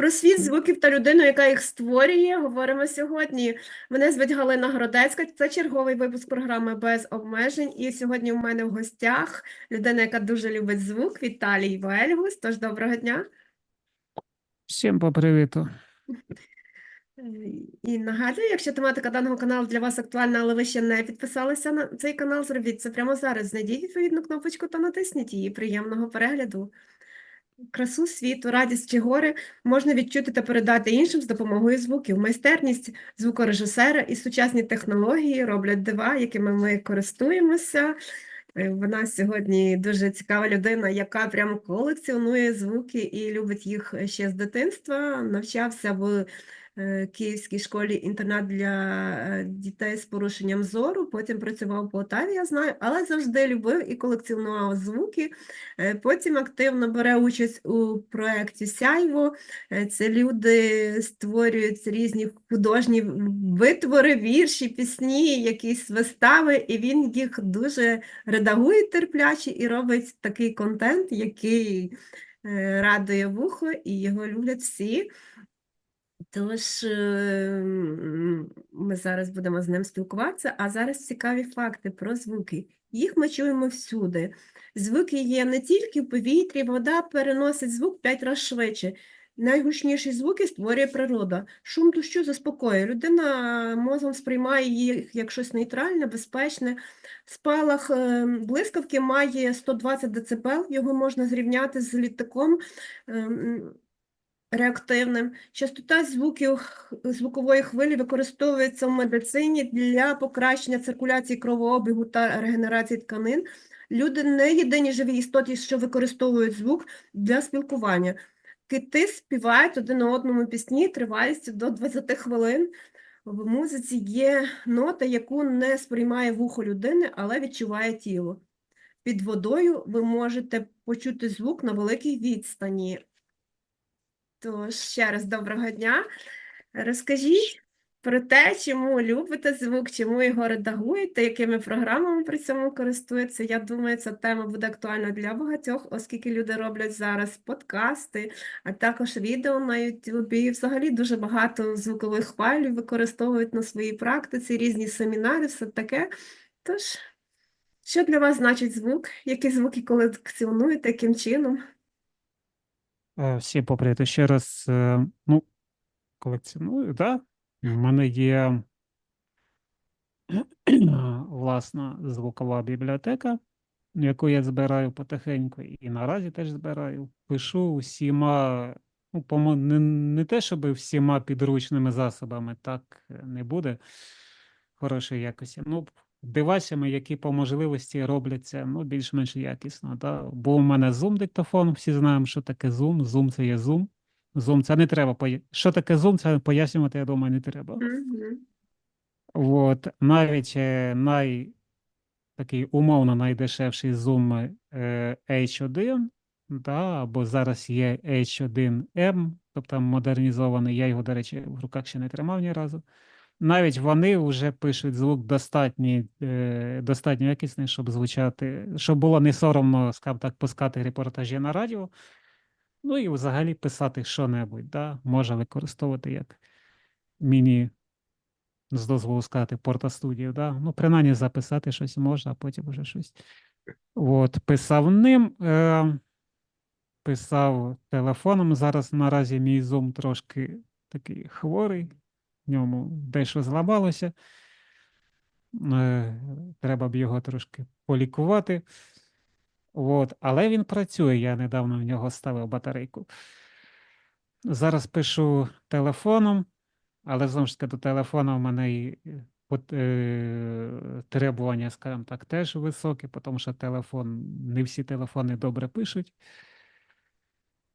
Про світ звуків та людину, яка їх створює, говоримо сьогодні. Мене звуть Галина Городецька. Це черговий випуск програми без обмежень. І сьогодні у мене в гостях людина, яка дуже любить звук, Віталій Вельгус. Тож доброго дня. Всім по привіту. Е, І нагадую, якщо тематика даного каналу для вас актуальна, але ви ще не підписалися на цей канал, зробіть це прямо зараз. Знайдіть відповідну кнопочку та натисніть її. Приємного перегляду. Красу світу, радість чи горе можна відчути та передати іншим з допомогою звуків. Майстерність звукорежисера і сучасні технології роблять дива, якими ми користуємося. Е, Вона сьогодні дуже цікава людина, яка прямо колекціонує звуки і любить їх ще з дитинства. Навчався в Київській школі інтернат для е, дітей з порушенням зору. Потім працював в Полтаві, я знаю, але завжди любив і колекціонував звуки. Е, Потім активно бере участь у проєкті Сяйво. Е, Це люди створюють різні художні витвори, вірші, пісні, якісь вистави, і він їх дуже редагує терпляче і робить такий контент, який е, радує вухо, і його люблять всі. Тож е, ми зараз будемо з ним спілкуватися, а зараз цікаві факти про звуки. Їх ми чуємо всюди. Звуки є не тільки в повітрі, вода переносить звук 5 разів швидше. Найгучніші звуки створює природа. Шум дощу заспокоює. Людина мозом сприймає їх як щось нейтральне, безпечне. Спалах е, блискавки має 120 дБ, його можна зрівняти з літаком. Реактивним. Частота звуків, звукової хвилі використовується в медицині для покращення циркуляції кровообігу та регенерації тканин. Люди не єдині живі істоти, що використовують звук для спілкування. Кити співають один одному пісні тривалістю до 20 хвилин. В музиці є нота, яку не сприймає вухо людини, але відчуває тіло. Під водою ви можете почути звук на великій відстані. Тож, ще раз доброго дня. Розкажіть про те, чому любите звук, чому його редагуєте, якими програмами при цьому користуєтеся. Я думаю, ця тема буде актуальна для багатьох, оскільки люди роблять зараз подкасти, а також відео на YouTube. І взагалі дуже багато звукових файлів використовують на своїй практиці, різні семінари, все таке. Тож, що для вас значить звук? Які звуки колекціонуєте, яким чином? Е, Всім по. Ще раз, е, ну, колекціоную, так. У мене є власна звукова бібліотека, яку я збираю потихеньку, і наразі теж збираю. Пишу усіма, ну, помо- не, не те, щоб всіма підручними засобами, так е, не буде хорошої якості. Ну, девайсами, які по можливості робляться ну, більш-менш якісно. Да? Бо у мене Zoom-диктофон, всі знаємо, що таке Zoom. Zoom це є Zoom. Zoom це не треба Що таке Zoom, це пояснювати, я думаю, не треба. Мгм. От, навіть е, най, такий умовно найдешевший Zoom е, H1, да, або зараз є H1M, тобто модернізований, я його, до речі, в руках ще не тримав ні разу. Навіть вони вже пишуть звук достатній, е, достатньо якісний, щоб звучати, щоб було не соромно, скажімо так, пускати репортажі на радіо. Ну і взагалі писати що-небудь, да, можна використовувати як міні, з дозволу сказати, портостудію, да. Ну, принаймні записати щось можна, а потім вже щось. От, писав ним, е, писав телефоном. Зараз наразі мій зум трошки такий хворий, в ньому дещо зламалося. Е, треба б його трошки полікувати. От, але він працює, я недавно в нього ставив батарейку. Зараз пишу телефоном, але знову ж таки до телефона в мене і е, е, требування, скажімо так, теж високі, тому що телефон, не всі телефони добре пишуть.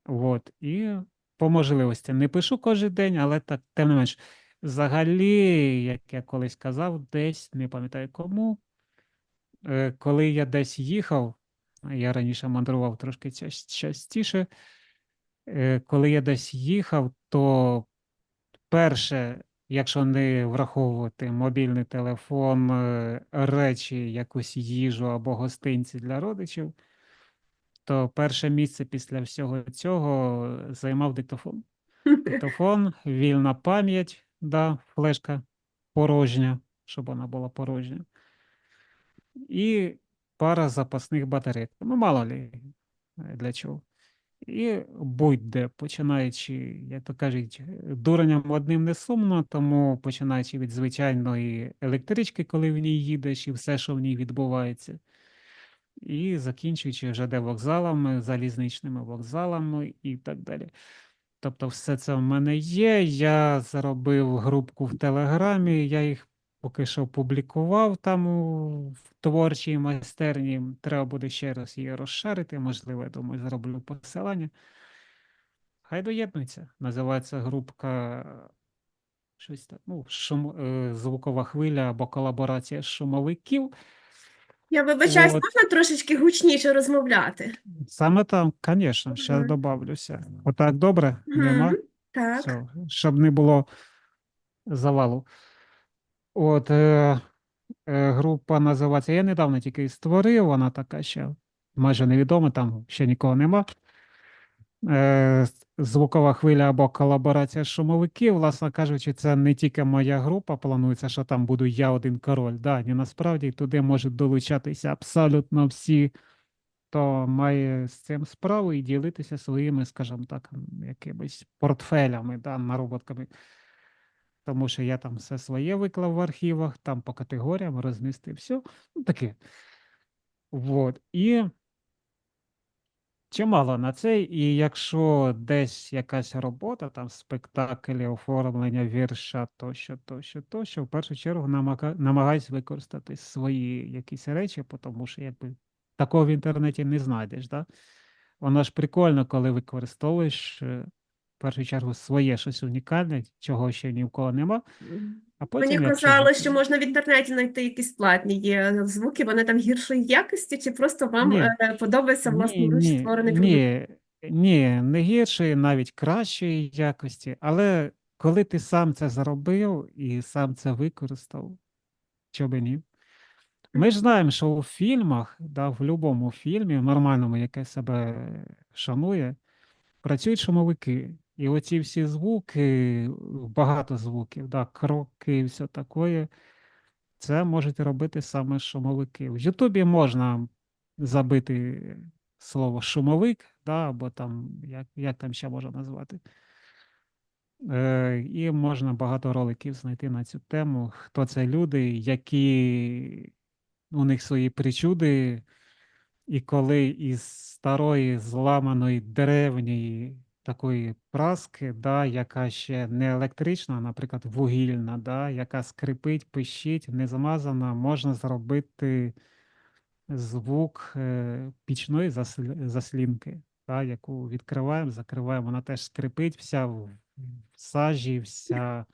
От, і по можливості не пишу кожен день, але так, тим не менш, взагалі, як я колись казав, десь, не пам'ятаю кому, е, коли я десь їхав, я раніше мандрував трошки частіше, е, коли я десь їхав, то перше, якщо не враховувати мобільний телефон, е, речі, якусь їжу або гостинці для родичів, то перше місце після всього цього займав диктофон. диктофон, вільна пам'ять, да, флешка порожня, щоб вона була порожня. І пара запасних батарей. Ну, мало лі е, для чого. І будь-де, починаючи, як то кажуть, дуреням одним не сумно, тому починаючи від звичайної електрички, коли в ній їдеш, і все, що в ній відбувається, і закінчуючи вже де вокзалами, залізничними вокзалами і так далі. Тобто, все це в мене є. Я заробив групку в Телеграмі, я їх поки що публікував там у, творчій майстерні. Треба буде ще раз її розшарити. Можливо, я думаю, зроблю посилання. Хай доєднується. Називається групка щось так, ну, шум, е, звукова хвиля або колаборація шумовиків. Я вибачаюсь, От. можна трошечки гучніше розмовляти? Саме там, звісно, ще Мгм. добавлюся. Отак добре? Нема? Мгм, Так. Все, щоб не було завалу. От е, е, група називається. Я недавно тільки її створив, вона така ще майже невідома, там ще нікого нема. Е, звукова хвиля або колаборація шумовиків, власне кажучи, це не тільки моя група, планується, що там буду я один король. Да, ні, насправді туди можуть долучатися абсолютно всі, хто має з цим справу і ділитися своїми, скажімо так, якимись портфелями, да, нароботками. Тому що я там все своє виклав в архівах, там по категоріям розмістив все. Ну, таке. Вот. І чимало на це, і якщо десь якась робота, там спектаклі, оформлення вірша, тощо, тощо, тощо, в першу чергу намага- намагаюсь використати свої якісь речі, тому що якби такого в інтернеті не знайдеш. Да? Воно ж прикольно, коли використовуєш е, в першу чергу своє щось унікальне, чого ще ні в кого нема. А потім, Мені казали, що можна в інтернеті знайти якісь платні є звуки, вони там гіршої якості, чи просто вам Ні. е, подобається власноруч створений продукт? ні, ні, не гіршої, навіть кращої якості. Але коли ти сам це зробив і сам це використав, чого би ні? Ми ж знаємо, що у фільмах, да, в будь-якому фільмі, в нормальному, яке себе шанує, працюють шумовики. І оці всі звуки, багато звуків, да, кроки і все таке, це можуть робити саме шумовики. В Ютубі можна забити слово шумовик, да, або там, як, як там ще можна назвати. Е, і можна багато роликів знайти на цю тему. Хто це люди, які у них свої причуди, і коли із старої зламаної древньої такої праски, да, яка ще не електрична, наприклад, вугільна, да, яка скрипить, пищить, не замазана, можна зробити звук е, пічної заслінки, да, яку відкриваємо, закриваємо, вона теж скрипить, вся в сажі, вся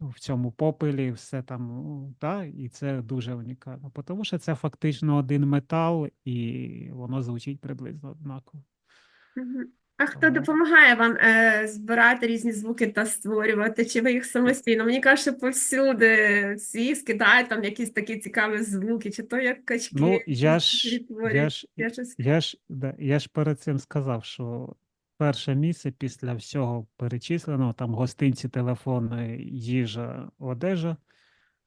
в цьому попелі, все там, да, і це дуже унікально, тому що це фактично один метал, і воно звучить приблизно однаково. А хто допомагає вам е, збирати різні звуки та створювати? Чи ви їх самостійно? Мені кажуть, що повсюди всі скидають там якісь такі цікаві звуки, чи то як качки Ну, я ж, я ж, я щось. я ж, да, я ж перед цим сказав, що перше місце після всього перечисленого, там гостинці, телефони, їжа, одежа,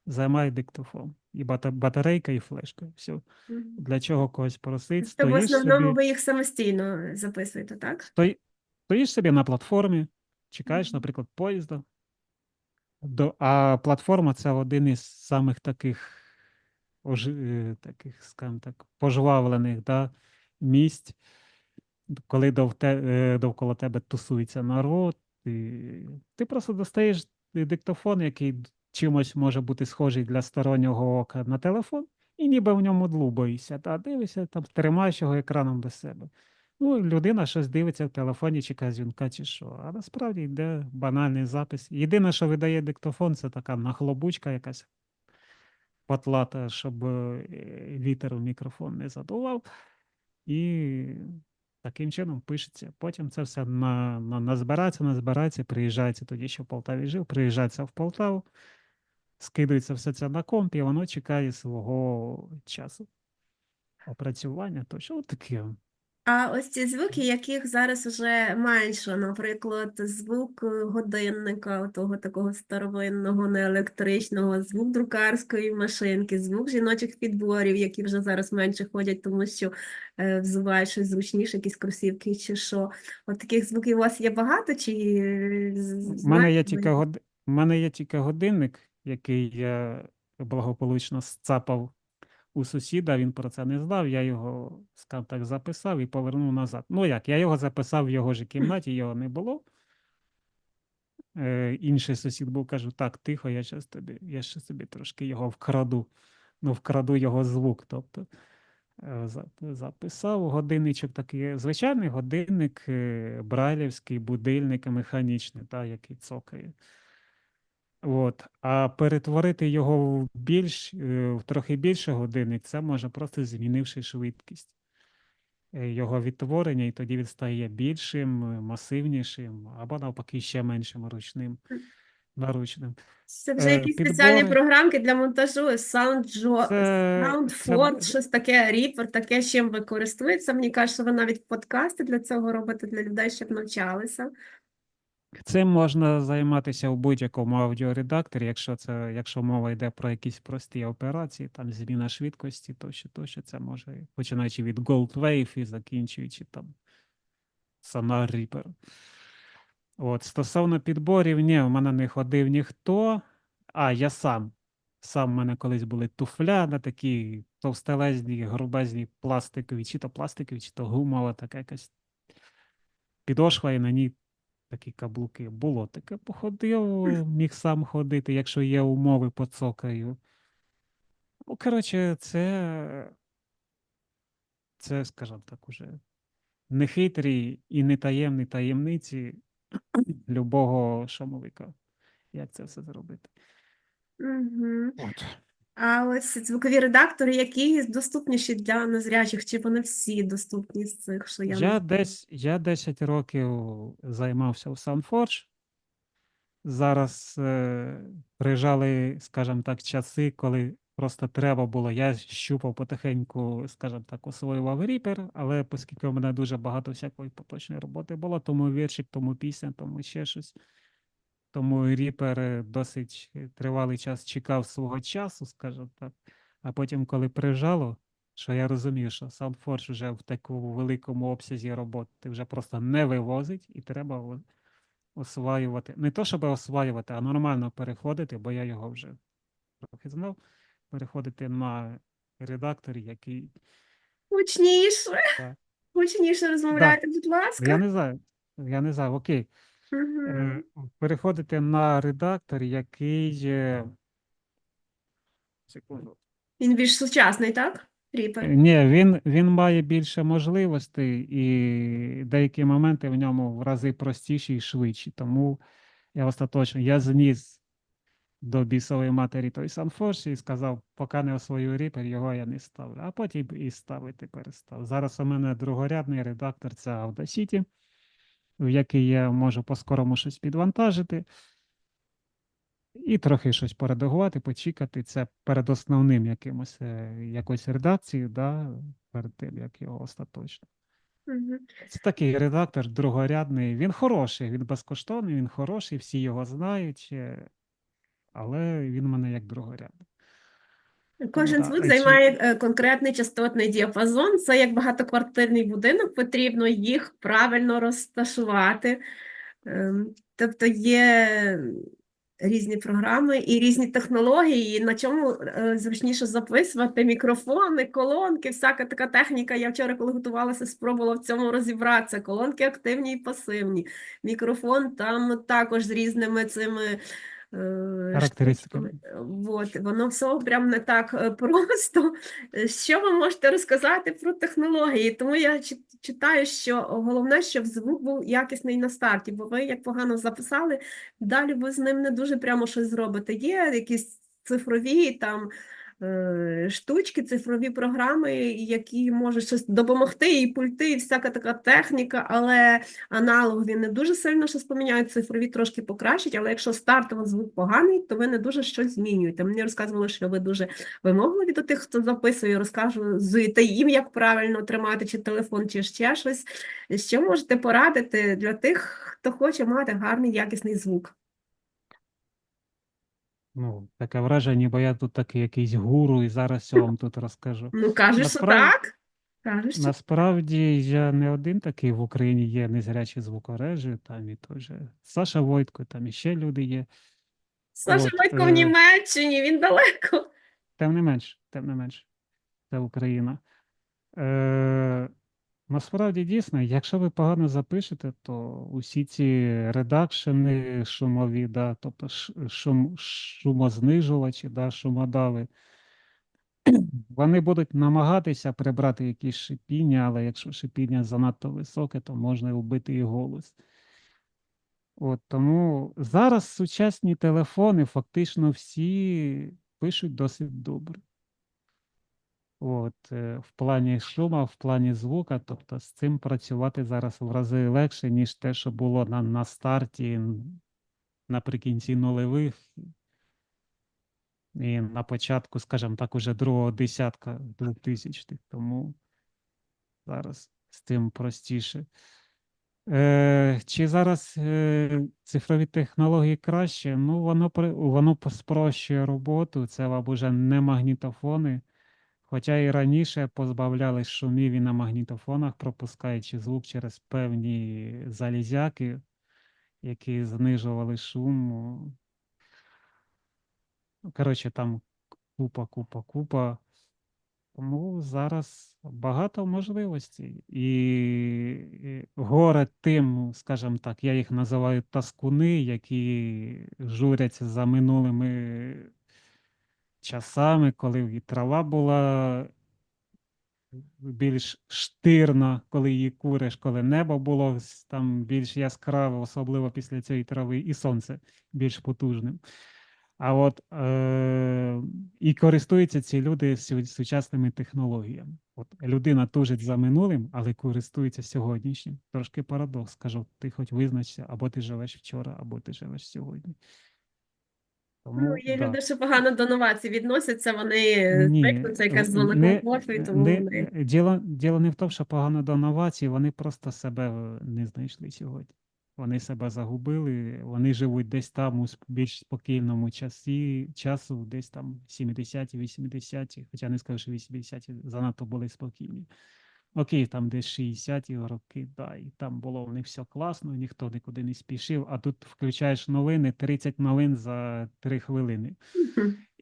займає диктофон. І бата- батарейка, і флешка. Все. Мгм. Для чого когось просить, Тобто в основному собі, ви їх самостійно записуєте, так? стої, стоїш собі на платформі, чекаєш, Мгм. наприклад, поїзда. До, а платформа це один із самих таких, ожи, е, таких, скажімо так, пожвавлених да, місць, коли дов те, е, довкола тебе тусується народ, і ти просто достаєш диктофон, який чимось може бути схожий для стороннього ока на телефон, і ніби в ньому длубаєшся, та дивишся, там тримаєш його екраном до себе. Ну, людина щось дивиться в телефоні, чекає дзвінка чи що. А насправді йде банальний запис. Єдине, що видає диктофон, це така нахлобучка якась потлата, щоб е, вітер у мікрофон не задував. І таким чином пишеться. Потім це все на, на, назбирається, назбирається, приїжджається тоді, що в Полтаві жив, приїжджається в Полтаву, скидується все це на комп, і воно чекає свого часу опрацювання. Тощо от таке. А ось ці звуки, яких зараз вже менше, наприклад, звук годинника, того такого старовинного, неелектричного, звук друкарської машинки, звук жіночих підборів, які вже зараз менше ходять, тому що е, взувають щось зручніше, якісь кросівки чи що. От таких звуків у вас є багато, чи е, У мене є тільки год... у мене є тільки годинник, який я благополучно сцапав у сусіда, він про це не знав. Я його, скажімо так, записав і повернув назад. Ну як, я його записав в його ж кімнаті, його не було. Е, інший сусід був, кажу, так, тихо, я щас тобі, я ще собі трошки його вкраду. Ну, вкраду його звук. Тобто е, записав годинничок такий, звичайний годинник, е, брайлівський, будильник механічний, та, який цокає. От. А перетворити його в більш, е, в трохи більше годинник, це може просто змінивши швидкість е, його відтворення, і тоді він стає більшим, е, масивнішим, або навпаки ще меншим ручним, наручним. Це вже якісь спеціальні програмки для монтажу, SoundJo, Це, це, щось таке, Reaper, таке, чим ви користуєтеся. Мені кажуть, що ви навіть подкасти для цього робите для людей, щоб навчалися. Цим можна займатися в будь-якому аудіоредакторі, якщо це, якщо мова йде про якісь прості операції, там зміна швидкості, тощо, тощо, це може, починаючи від Goldwave і закінчуючи там Sonar Reaper. От, стосовно підборів, ні, в мене не ходив ніхто, а я сам. Сам в мене колись були туфля на такі товстелезні, грубезні пластикові, чи то пластикові, чи то гумова, така якась підошва, і на ній такі каблуки. Було таке, походив, міг сам ходити, якщо є умови по цокаю. Ну, коротше, це, це, скажімо так, уже не хитрі і не таємні таємниці любого шумовика. Як це все зробити? Угу. От. А ось звукові редактори, які доступніші для незрячих, чи вони всі доступні з цих, що я Я десь, я 10 років займався у SoundForge. Зараз е, приїжджали, скажімо так, часи, коли просто треба було. Я щупав потихеньку, скажімо так, освоював Reaper, але оскільки у мене дуже багато всякої поточної роботи було, тому віршик, тому пісня, тому ще щось. Тому е, досить тривалий час чекав свого часу, скажімо так. А потім, коли приїжджало, що я розумію, що SoundForge вже в такому великому обсязі роботи вже просто не вивозить, і треба осваювати. Не то, щоб осваювати, а нормально переходити, бо я його вже трохи знав. Переходити на редактор, який. Гучніше, гучніше розмовляйте, будь Я не знаю. Я не знаю, окей. Угу. Е, переходити на редактор, який. е, Секунду. Він більш сучасний, так? Reaper? Ні, він, він має більше можливостей, і деякі моменти в ньому в рази простіші і швидші. Тому я остаточно я зніс до бісової матері той SunForce і сказав, поки не освою Reaper, його я не ставлю. А потім і ставити перестав. Зараз у мене другорядний редактор це Audacity, в який я можу по-скорому щось підвантажити. І трохи щось поредагувати, почекати. Це перед основним якимось е, якоюсь редакцією, да, перед тим, як його остаточно. Угу. Це такий редактор другорядний. Він хороший, він безкоштовний, він хороший, всі його знають, е, але він мене як другорядний. Кожен звук займає е, конкретний частотний діапазон. Це як багатоквартирний будинок, потрібно їх правильно розташувати. Ем, Тобто є різні програми і різні технології, на чому е, зручніше записувати мікрофони, колонки, всяка така техніка. Я вчора, коли готувалася, спробувала в цьому розібратися. Колонки активні і пасивні. Мікрофон там також з різними цими. Е, Характеристиками. штучками. Вот, воно все прям не так е, просто. Е, Що ви можете розказати про технології? Тому я чи- читаю, що головне, щоб звук був якісний на старті, бо ви як погано записали, далі ви з ним не дуже прямо щось зробите. Є якісь цифрові там е, штучки, цифрові програми, які можуть щось допомогти, і пульти, і всяка така техніка, але аналогові не дуже сильно щось поміняють, цифрові трошки покращать, але якщо стартово звук поганий, то ви не дуже щось змінюєте. Мені розказували, що ви дуже вимогливі до тих, хто записує, розказуєте їм, як правильно тримати чи телефон, чи ще щось. Що можете порадити для тих, хто хоче мати гарний якісний звук? Ну, таке враження, ніби я тут такий якийсь гуру, і зараз все вам тут розкажу. Ну, кажеш, що Насправді- так? Кажеш, що Насправді я не один такий в Україні є незрячі звукорежі, там і той же Саша Войтко, там і ще люди є. Саша от, Батько в е, Німеччині, він далеко. Тим не менш, тим не менш, це Україна. Е, насправді дійсно, якщо ви погано запишете, то усі ці редакшени шумові, да, тобто шум, шумознижувачі, да, шумодали, вони будуть намагатися прибрати якісь шипіння, але якщо шипіння занадто високе, то можна вбити і голос. От тому зараз сучасні телефони фактично всі пишуть досить добре. От, е, в плані шума, в плані звука, тобто з цим працювати зараз в рази легше, ніж те, що було на, на старті наприкінці нульових і на початку, скажімо так, уже другого десятка 2000-х. Тому зараз з цим простіше. Е, чи зараз е, цифрові технології краще? Ну, воно, воно спрощує роботу, це вам уже не магнітофони. Хоча і раніше позбавляли шумів і на магнітофонах, пропускаючи звук через певні залізяки, які знижували шум. Коротше, там купа, купа, купа. Тому зараз багато можливостей. І горе тим, скажімо так, я їх називаю таскуни, які журяться за минулими часами, коли і трава була більш штирна, коли її куриш, коли небо було там більш яскраве, особливо після цієї трави, і сонце більш потужним. А от е, і користуються ці люди сучасними технологіями. От людина тужить за минулим, але користується сьогоднішнім. Трошки парадокс. Кажу, ти хоч визначся, або ти живеш вчора, або ти живеш сьогодні. Ну, є да. люди, що погано до новацій відносяться, вони це якась е, не- комфорту, і е, тому не- вони. е, Діло, діло не в тому, що погано до новацій, вони просто себе е, не знайшли сьогодні. Вони себе загубили, вони живуть десь там у більш спокійному часі, часу, десь там 70-ті, 80-ті, хоча не скажу, що 80-ті занадто були спокійні. Окей, там десь 60-ті роки, да, і там було в них все класно, ніхто нікуди не спішив, а тут включаєш новини, 30 новин за 3 хвилини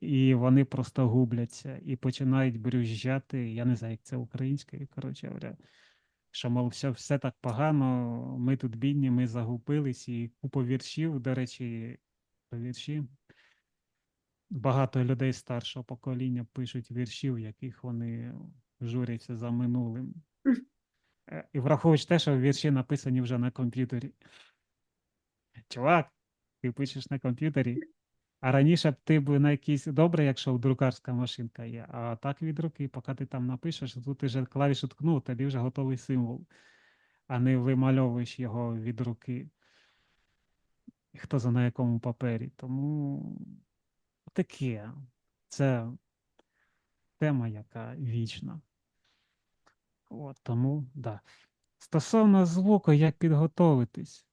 і вони просто губляться і починають брюзжати. Я не знаю, як це українською, коротше говоря. Що, мов, все, все так погано, ми тут бідні, ми загубились, і купа віршів, до речі, вірші. Багато людей старшого покоління пишуть вірші, в яких вони журяться за минулим. Е, І враховуючи те, що вірші написані вже на комп'ютері. Чувак, ти пишеш на комп'ютері, а раніше б ти б на якійсь добре, якщо друкарська машинка є, а так від руки, поки ти там напишеш, тут ти вже клавішу ткнув, тобі вже готовий символ, а не вимальовуєш його від руки. Хто за на якому папері. Тому таке. Це тема, яка вічна. От, тому, да. Стосовно звуку, як підготовитись?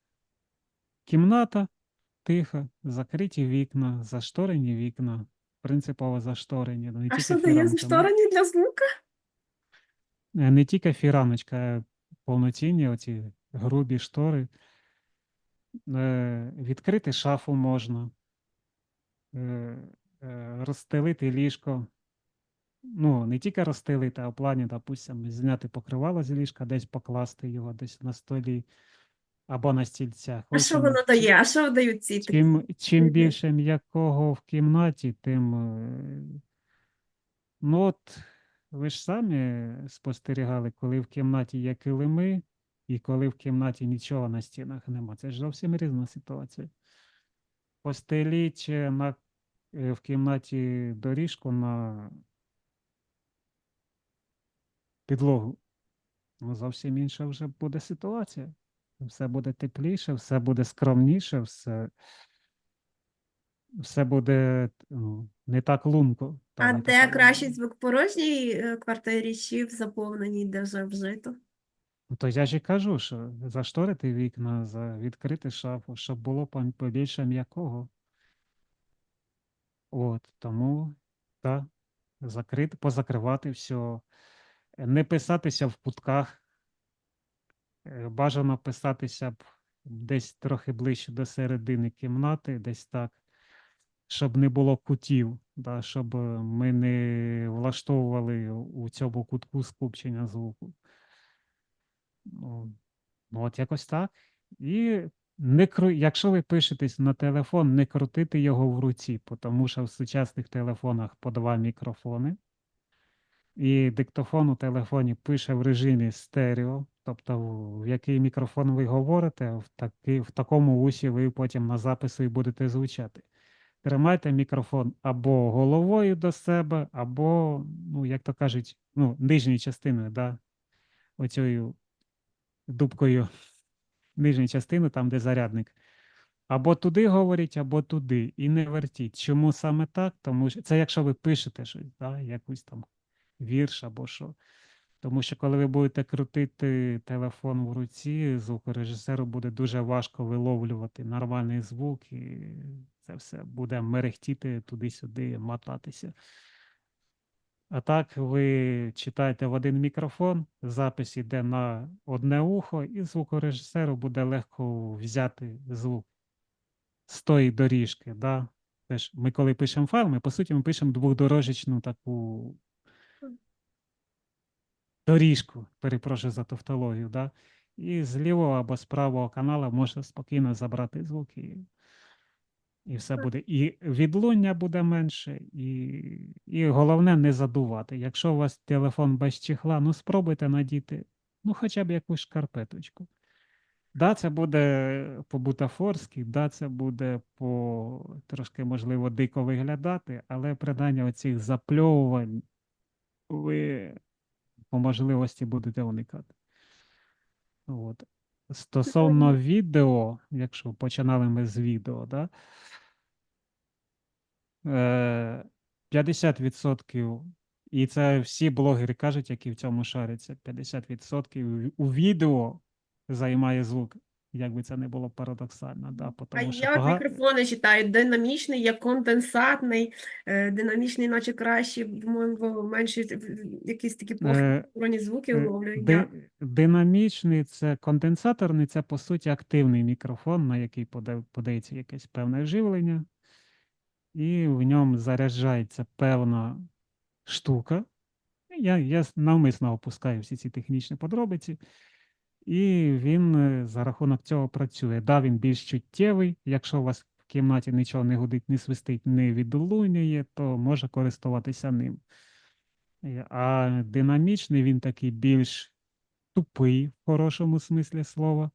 Кімната тиха, закриті вікна, зашторені вікна, принципово зашторені. Не А що дає зашторені для звука? Е, Не тільки фіраночка, а повноцінні оці грубі штори. Е, Відкрити шафу можна, е, е, розстелити ліжко. Ну, не тільки розстелити, а в плані, допустим, зняти покривало з ліжка, десь покласти його десь на столі або на стільцях. А що воно дає? А що дають ці? Чим, чим більше м'якого в кімнаті, тим. е, Ну, от ви ж самі спостерігали, коли в кімнаті є килими, і коли в кімнаті нічого на стінах нема. Це ж зовсім різна ситуація. Постеліть е, на е, в кімнаті доріжку на підлогу, ну, зовсім інша вже буде ситуація. Все буде тепліше, все буде скромніше, все, все буде ну, не так лунко. А де така- кращий звук в порожній е, квартирі чи в заповненій, де вже вжито? Ну, То я ж і кажу, що зашторити вікна, за відкрити шафу, щоб було побільше м'якого. От, тому, так, закрити, позакривати все, не писатися в кутках. Е, Бажано писатися б десь трохи ближче до середини кімнати, десь так, щоб не було кутів, да, щоб ми не влаштовували у цьому кутку скупчення звуку. Ну, ну, от якось так. І не кру... якщо ви пишетесь на телефон, не крутити його в руці, тому що в сучасних телефонах по два мікрофони. І диктофон у телефоні пише в режимі стерео, тобто в який мікрофон ви говорите, в, таки, в такому усі ви потім на запису і будете звучати. Тримайте мікрофон або головою до себе, або, ну, як то кажуть, ну, нижньою частиною, да, оцією дубкою нижню частину, там, де зарядник. Або туди говоріть, або туди. І не вертіть. Чому саме так? Тому що це якщо ви пишете щось, да, якусь там вірш або що. Тому що коли ви будете крутити телефон в руці, звукорежисеру буде дуже важко виловлювати нормальний звук, і це все буде мерехтіти туди-сюди, мотатися. А так ви читаєте в один мікрофон, запис йде на одне ухо, і звукорежисеру буде легко взяти звук з тої доріжки. Да? Ми коли пишемо файл, ми по суті ми пишемо двохдорожечну таку доріжку, перепрошую за тавтологію, да? і з лівого або з правого канала можна спокійно забрати звук і, все буде. І відлуння буде менше, і, і головне не задувати. Якщо у вас телефон без чехла, ну спробуйте надіти ну, хоча б якусь шкарпеточку. Да, це буде по-бутафорськи, да, це буде по трошки, можливо, дико виглядати, але принаймні оцих запльовувань ви по можливості будете уникати. От. Стосовно відео, якщо починали ми з відео, да, е, 50%, і це всі блогери кажуть, які в цьому шаряться, 50% у відео займає звук, як би це не було парадоксально. Да, А потому що як пога- мікрофони читають? Динамічний, як конденсатний, е, динамічний, наче краще, по-моєму, менше якісь такі Е, похоронні звуки Е, уловлює. ди- Динамічний це конденсаторний, це по суті активний мікрофон, на який подається якесь певне живлення, і в ньому заряджається певна штука. Я, я навмисно опускаю всі ці технічні подробиці, і він е, за рахунок цього працює. Да, він більш чуттєвий. Якщо у вас в кімнаті нічого не гудить, не свистить, не відлунює, то може користуватися ним. Е, А динамічний він такий більш тупий в хорошому смислі слова.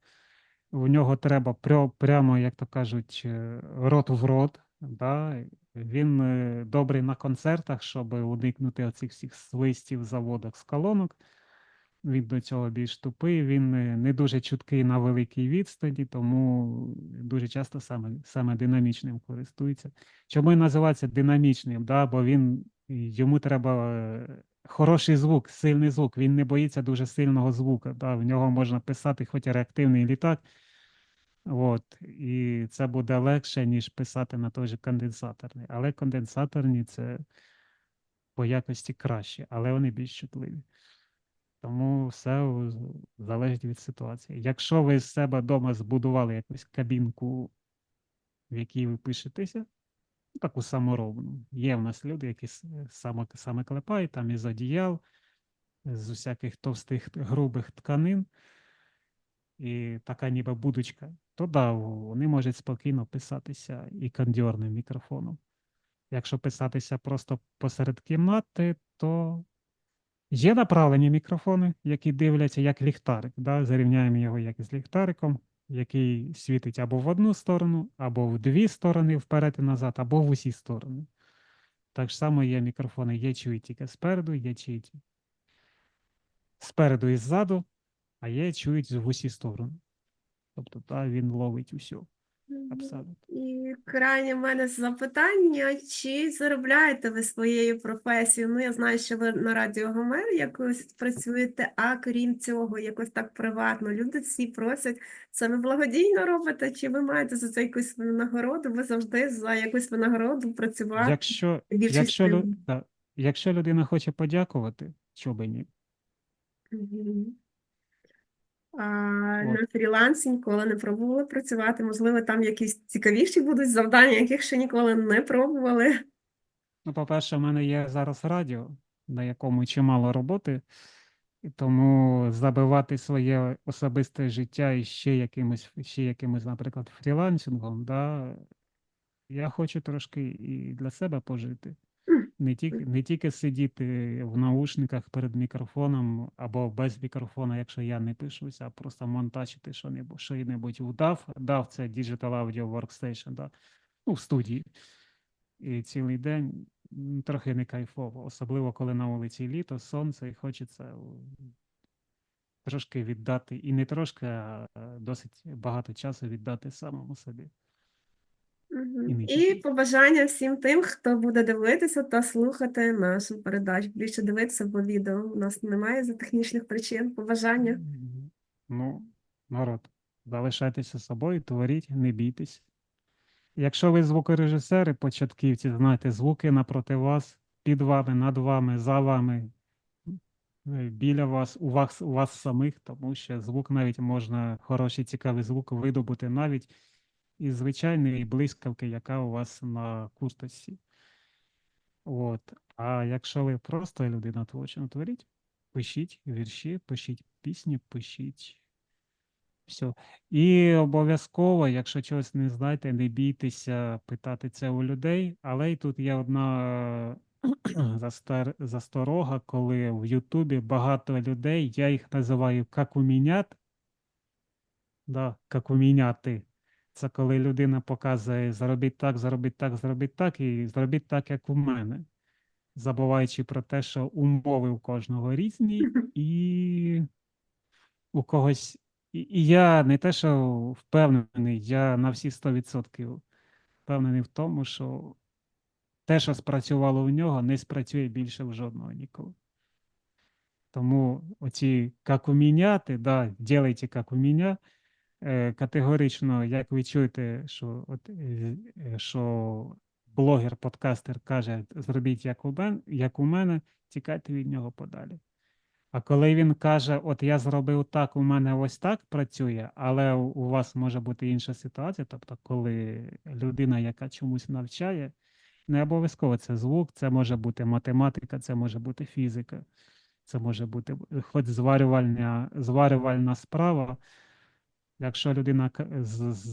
В нього треба прямо, як то кажуть, е, рот в рот. Да? Він добрий на концертах, щоб уникнути оцих всіх свистів, заводок з колонок. Він до цього більш тупий, він не дуже чуткий на великій відстані, тому дуже часто саме, саме динамічним користується. Чому він називається динамічним? Да? Бо він йому треба е, хороший звук, сильний звук. Він не боїться дуже сильного звука. Да? В нього можна писати хоч і реактивний літак. От, і це буде легше, ніж писати на той же конденсаторний. Але конденсаторні це по якості краще, але вони більш чутливі. Тому все залежить від ситуації. Якщо ви з себе вдома збудували якусь кабінку, в якій ви пишетеся, ну, таку саморобну. Є в нас люди, які с- само, саме клепають там із одіял, з усяких товстих грубих тканин, і така ніби будочка, то да, вони можуть спокійно писатися і кондьорним мікрофоном. Якщо писатися просто посеред кімнати, то є направлені мікрофони, які дивляться як ліхтарик. Да? Зарівняємо його як з ліхтариком. який світить або в одну сторону, або в дві сторони вперед і назад, або в усі сторони. Так само є мікрофони, є чують тільки спереду, є чують спереду і ззаду, а є чують в усі сторони. Тобто, та, він ловить усю. Абсолютно. І крайнє в мене запитання, чи заробляєте ви своєю професією? Ну, я знаю, що ви на радіо Гомер якось працюєте, а крім цього, якось так приватно. Люди всі просять, саме благодійно робите, чи ви маєте за це якусь винагороду? Ви завжди за якусь винагороду працювати Якщо, якщо, лю- сил. та, якщо людина хоче подякувати, чого би ні? Мгм. На фрілансі ніколи не пробували працювати. Можливо, там якісь цікавіші будуть завдання, яких ще ніколи не пробували. Ну, по-перше, в мене є зараз радіо, на якому чимало роботи, і тому забивати своє особисте життя і ще якимось, ще якимось, наприклад, фрілансингом, да, я хочу трошки і для себе пожити. Не тільки, не тільки сидіти в наушниках перед мікрофоном або без мікрофона, якщо я не пишуся, а просто монтачити що-небудь, що-небудь в DAW. DAW – це Digital Audio Workstation, да, ну, в студії. І цілий день трохи не кайфово, особливо коли на вулиці літо, сонце, і хочеться трошки віддати, і не трошки, а досить багато часу віддати самому собі. Мгм. І побажання всім тим, хто буде дивитися та слухати нашу передачу. Більше дивитися по відео. У нас немає за технічних причин. Побажання. Ну, народ, залишайтеся собою, творіть, не бійтесь. Якщо ви звукорежисери, початківці, знаєте, звуки напроти вас, під вами, над вами, за вами, е, біля вас, у вас, у вас самих, тому що звук навіть можна, хороший, цікавий звук видобути навіть із звичайної блискавки, яка у вас на курточці. От. А якщо ви просто людина творча, творіть, пишіть вірші, пишіть пісні, пишіть. Все. І обов'язково, якщо чогось не знаєте, не бійтеся питати це у людей. Але й тут є одна засторога, коли в Ютубі багато людей, я їх називаю какумінят. Да, какуміняти. Це коли людина показує заробіть так, заробіть так, заробіть так, і зробіть так, як у мене. Забуваючи про те, що умови у кожного різні, і у когось. І, я не те, що впевнений, я на всі 100% впевнений в тому, що те, що спрацювало в нього, не спрацює більше в жодного ніколи. Тому оці як у міняти, да, ділайте як у мене, категорично, як ви чуєте, що, от, е, е, що блогер, подкастер каже, зробіть як у, мен, як у мене, тікайте від нього подалі. А коли він каже, от я зробив так, у мене ось так працює, але у вас може бути інша ситуація, тобто, коли людина, яка чомусь навчає, не обов'язково це звук, це може бути математика, це може бути фізика, це може бути е, хоч зварювальня, зварювальна справа. Якщо людина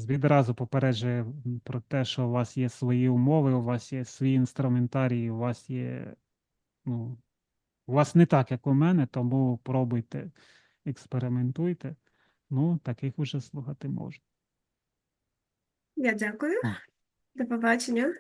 відразу попереджує про те, що у вас є свої умови, у вас є свій інструментарій, у вас є, ну, у вас не так, як у мене, тому пробуйте, експериментуйте. Ну, таких уже слухати можна. Я дякую. До побачення.